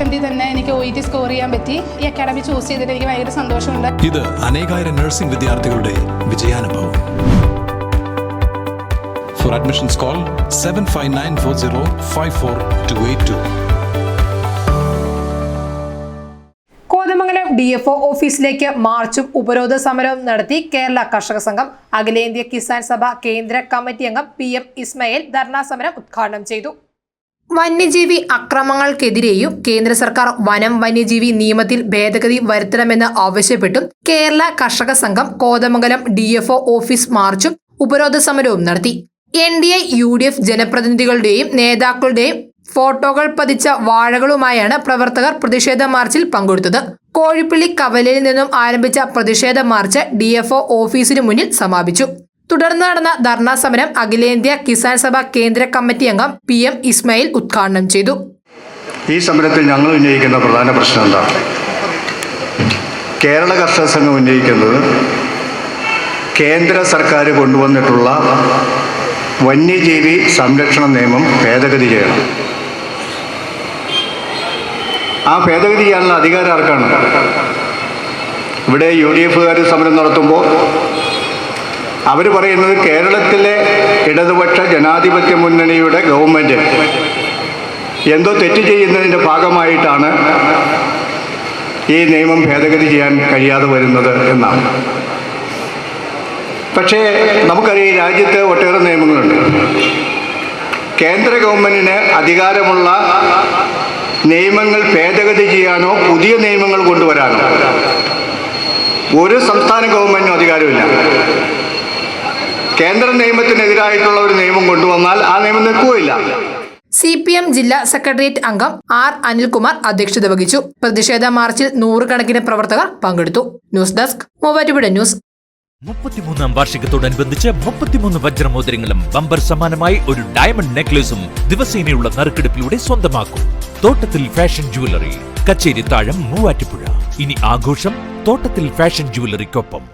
അറ്റംപ്റ്റിൽ തന്നെ എനിക്ക് O E T score ചെയ്യാൻ പറ്റി. ഈ അക്കാഡമി ചൂസ് ചെയ്തിട്ട് എനിക്ക് ഭയങ്കര സന്തോഷമുണ്ട്. ഇത് അനേകായിരം നഴ്സിംഗ് വിദ്യാർത്ഥികളുടെ വിജയാനുഭവം. For admissions call seven five nine four zero five four two eight two Kothamangalam D F O ഓഫീസിലേക്ക് മാർച്ചും ഉപരോധ സമരവും നടത്തി കേരള കർഷക സംഘം. അഖിലേന്ത്യാ കിസാൻ സഭ കേന്ദ്ര കമ്മിറ്റി അംഗം പി എം ഇസ്മയിൽ ധർണാ സമരം ഉദ്ഘാടനം ചെയ്തു. വന്യജീവി അക്രമങ്ങൾക്കെതിരെയും കേന്ദ്ര സർക്കാർ വനം വന്യജീവി നിയമത്തിൽ ഭേദഗതി വരുത്തണമെന്ന് ആവശ്യപ്പെട്ടും കേരള കർഷക സംഘം Kothamangalam D F O office മാർച്ചും ഉപരോധ സമരവും നടത്തി. N D A U D F ജനപ്രതിനിധികളുടെയും നേതാക്കളുടെയും ഫോട്ടോകൾ പതിച്ച വാഴകളുമായാണ് പ്രവർത്തകർ പ്രതിഷേധ മാർച്ചിൽ പങ്കെടുത്തത്. കോഴിപ്പള്ളി കവലയിൽ നിന്നും ആരംഭിച്ച പ്രതിഷേധ മാർച്ച് ഡി എഫ് ഒ ഓഫീസിനു മുന്നിൽ സമാപിച്ചു. തുടർന്ന് നടന്ന ധർണാ സമരം അഖിലേന്ത്യാ കിസാൻ സഭ കേന്ദ്ര കമ്മിറ്റി അംഗം പി എം ഇസ്മായിൽ ഉദ്ഘാടനം ചെയ്തു. ഈ സമരത്തിൽ ഞങ്ങൾ ഉന്നയിക്കുന്ന പ്രധാന പ്രശ്നം എന്താ? കേരള കർഷക സംഘം ഉന്നയിക്കുന്നത് കേന്ദ്ര സർക്കാർ കൊണ്ടുവന്നിട്ടുള്ള വന്യജീവി സംരക്ഷണ നിയമം ഭേദഗതി ചെയ്യണം. ആ ഭേദഗതി ചെയ്യാനുള്ള അധികാരം ആർക്കാണ്? ഇവിടെ യു ഡി എഫുകാർ സമരം നടത്തുമ്പോൾ അവർ പറയുന്നത് കേരളത്തിലെ ഇടതുപക്ഷ ജനാധിപത്യ മുന്നണിയുടെ ഗവൺമെന്റ് എന്തോ തെറ്റ് ചെയ്യുന്നതിന്റെ ഭാഗമായിട്ടാണ് ഈ നിയമം ഭേദഗതി ചെയ്യാൻ കഴിയാതെ വരുന്നത് എന്നാണ്. പക്ഷേ നമുക്കറിയാം രാജ്യത്ത് ഒട്ടേറെ നിയമങ്ങളുണ്ട്. കേന്ദ്ര ഗവൺമെന്റിന് അധികാരമുള്ള നിയമങ്ങൾ ഭേദഗതി ചെയ്യാനോ പുതിയ നിയമങ്ങൾ കൊണ്ടുവരാനോ ഒരു സംസ്ഥാന ഗവൺമെന്റിനും അധികാരമില്ല. കേന്ദ്ര നിയമത്തിനെതിരായിട്ടുള്ള ഒരു നിയമം കൊണ്ടുവന്നാൽ ആ നിയമം നിൽക്കുകയില്ല. സി പി എം ജില്ലാ സെക്രട്ടേറിയറ്റ് അംഗം ആർ അനിൽകുമാർ അധ്യക്ഷത വഹിച്ചു. പ്രതിഷേധ മാർച്ചിൽ നൂറുകണക്കിന് പ്രവർത്തകർ പങ്കെടുത്തു. News desk Muvattupuzha news. മുപ്പത്തിമൂന്നാം വാർഷികത്തോടനുബന്ധിച്ച് മുപ്പത്തിമൂന്ന് വജ്രമോതിരങ്ങളും ബമ്പർ സമാനമായി ഒരു ഡയമണ്ട് നെക്ലേസും ദിവസേനയുള്ള നറുക്കെടുപ്പിലൂടെ സ്വന്തമാക്കും. തോട്ടത്തിൽ ഫാഷൻ ജുവലറി കച്ചേരി താഴം മൂവാറ്റുപുഴ. ഇനി ആഘോഷം തോട്ടത്തിൽ ഫാഷൻ ജുവലറിക്കൊപ്പം